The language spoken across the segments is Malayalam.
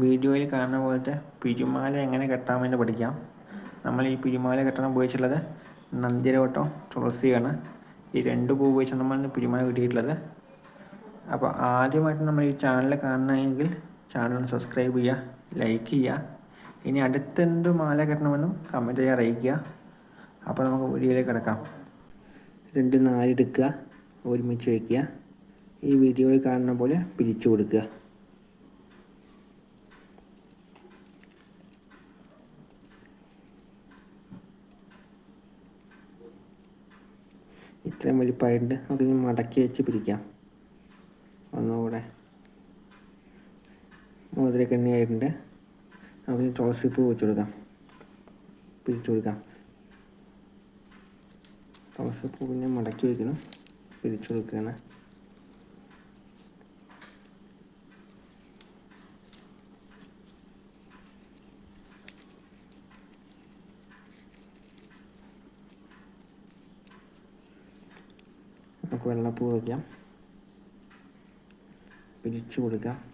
വീഡിയോയിൽ കാണുന്ന പോലത്തെ പിരിമാല എങ്ങനെ കെട്ടാമെന്ന് പഠിക്കാം. നമ്മൾ ഈ പിരിമാല കെട്ടാൻ ഉപയോഗിച്ചിട്ടുള്ളത് നന്ദിരവട്ടം തുളസിയാണ്. ഈ രണ്ട് പൂ ഉപയോഗിച്ച് നമ്മൾ പിരിമാല കിട്ടിയിട്ടുള്ളത്. അപ്പോൾ ആദ്യമായിട്ട് നമ്മൾ ഈ ചാനൽ കാണണമെങ്കിൽ ചാനൽ സബ്സ്ക്രൈബ് ചെയ്യുക ലൈക്ക് ചെയ്യുക. ഇനി അടുത്തെന്ത് മാല കെട്ടണമെന്നും കമന്റ് ചെയ്യാൻ അറിയിക്കുക. അപ്പോൾ നമുക്ക് വീഡിയോയിലേക്ക് കിടക്കാം. രണ്ട് നാലെടുക്കുക ഒരുമിച്ച് വയ്ക്കുക ഈ വീഡിയോയിൽ കാണുന്ന പോലെ പിരിച്ചു കൊടുക്കുക. ഇത്രയും വലിപ്പമായിട്ടുണ്ട് അതിന് മടക്കി വെച്ച് പിരിക്കാം ഒന്നുകൂടെ. മോതിരക്കണ്ണിയായിട്ടുണ്ട് നമുക്ക് തുളസിപ്പൂ വെച്ച് കൊടുക്കാം. പിരിച്ചു കൊടുക്കാം. പിന്നെ മടക്കി വയ്ക്കണം പിരിച്ചു കൊടുക്കുകയാണ്. വെള്ളപ്പൂ വയ്ക്കാം പിരിച്ചു കൊടുക്കാം.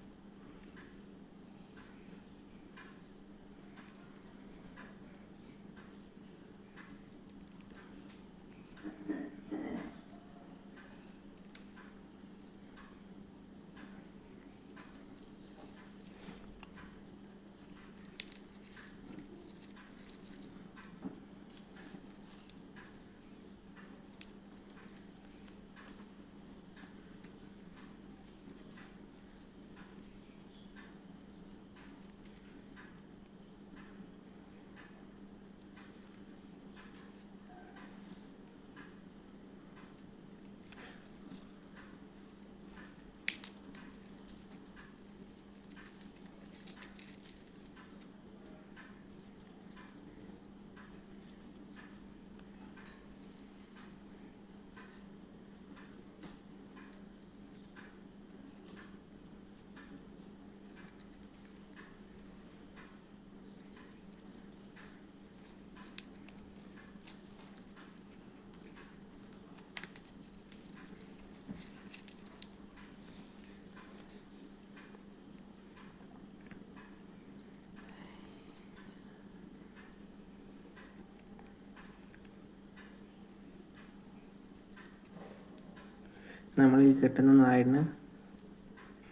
നമ്മൾ ഈ കെട്ടുന്ന നായരിന്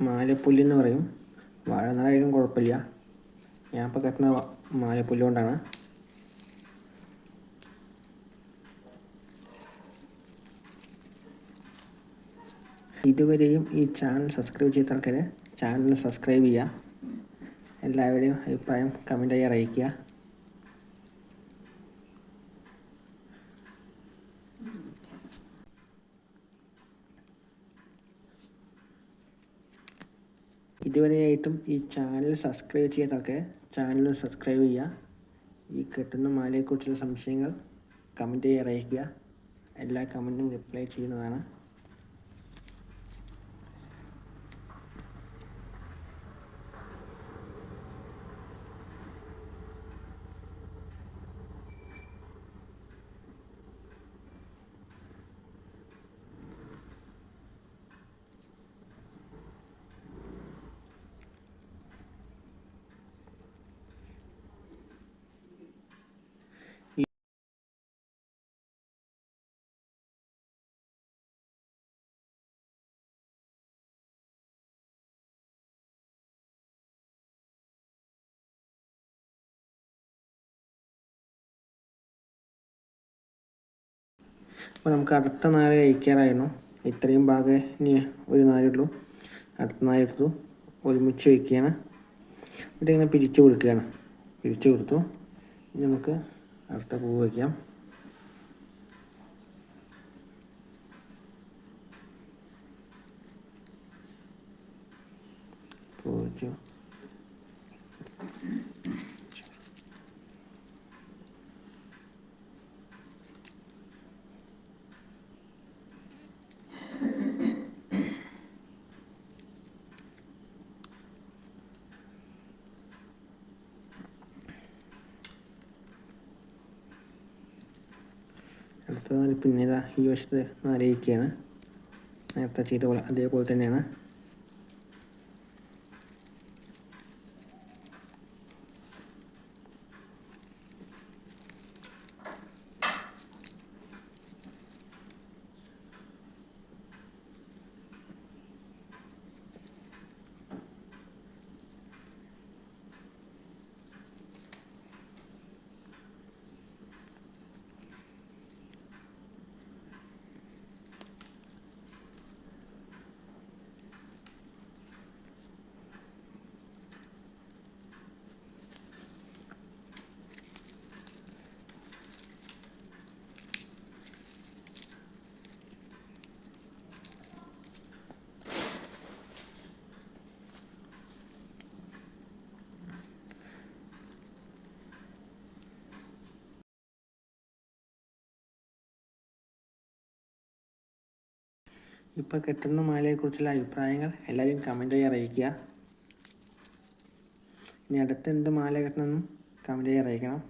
മാലപ്പുല്ല് എന്ന് പറയും. വാഴനായാലും കുഴപ്പമില്ല. ഞാൻ ഇപ്പോൾ കെട്ടുന്ന മാലപ്പുല്ല് കൊണ്ടാണ്. ഇതുവരെയും ഈ ചാനൽ സബ്സ്ക്രൈബ് ചെയ്ത ആൾക്കാർ ചാനൽ സബ്സ്ക്രൈബ് ചെയ്യുക. എല്ലാവരുടെയും അഭിപ്രായം കമന്റായി അറിയിക്കുക. ഇതുവരെയായിട്ടും ഈ ചാനൽ സബ്സ്ക്രൈബ് ചെയ്യാത്തൊക്കെ ചാനൽ സബ്സ്ക്രൈബ് ചെയ്യുക. ഈ കെട്ടുന്ന മാലയെക്കുറിച്ചുള്ള സംശയങ്ങൾ കമന്റ് ചെയ്ത് അറിയിക്കുക. എല്ലാ കമന്റും റിപ്ലൈ ചെയ്യുന്നതാണ്. അപ്പോൾ നമുക്ക് അടുത്ത നാല് കഴിക്കാറായിരുന്നു. ഇത്രയും ഭാഗം ഇനി ഒരു നാലുള്ളൂ. അടുത്ത നാല് എടുത്തു. ഒരുമിച്ച് വയ്ക്കുകയാണ്. ഇങ്ങനെ പിരിച്ചു കൊടുക്കുകയാണ്. പിരിച്ചു കൊടുത്തു. നമുക്ക് അടുത്ത പൂവ് വയ്ക്കാം. പൂവ് വെച്ചു. അടുത്ത നാല് ഈ വശത്ത് ആലോചിക്കുകയാണ്. നേരത്തെ ചെയ്ത പോലെ അതേപോലെ തന്നെയാണ്. ഇപ്പോൾ കെട്ടുന്ന മാലയെക്കുറിച്ചുള്ള അഭിപ്രായങ്ങൾ എല്ലാവരും കമന്റ് ആയി അറിയിക്കുക. ഇനി അടുത്ത് എന്ത് മാല കെട്ടണമെന്നും കമന്റ് ആയി അറിയിക്കണം.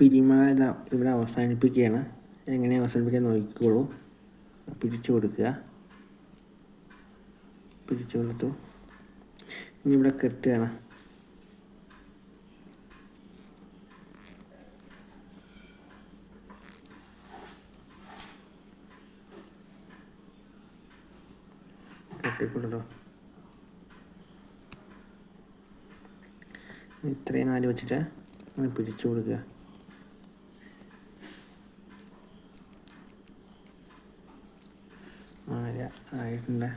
പിരിമാല ഇവിടെ അവസാനിപ്പിക്കുകയാണ്. എങ്ങനെ അവസാനിപ്പിക്കാൻ നോക്കിക്കോളൂ. പിരിച്ചു കൊടുക്കുക. പിരിച്ചു കൊടുത്തു. ഇനി ഇവിടെ കെട്ടുകയാണ്. ഇത്രയും നാല് വെച്ചിട്ട് പിരിച്ചു കൊടുക്കുക. 嗯呢？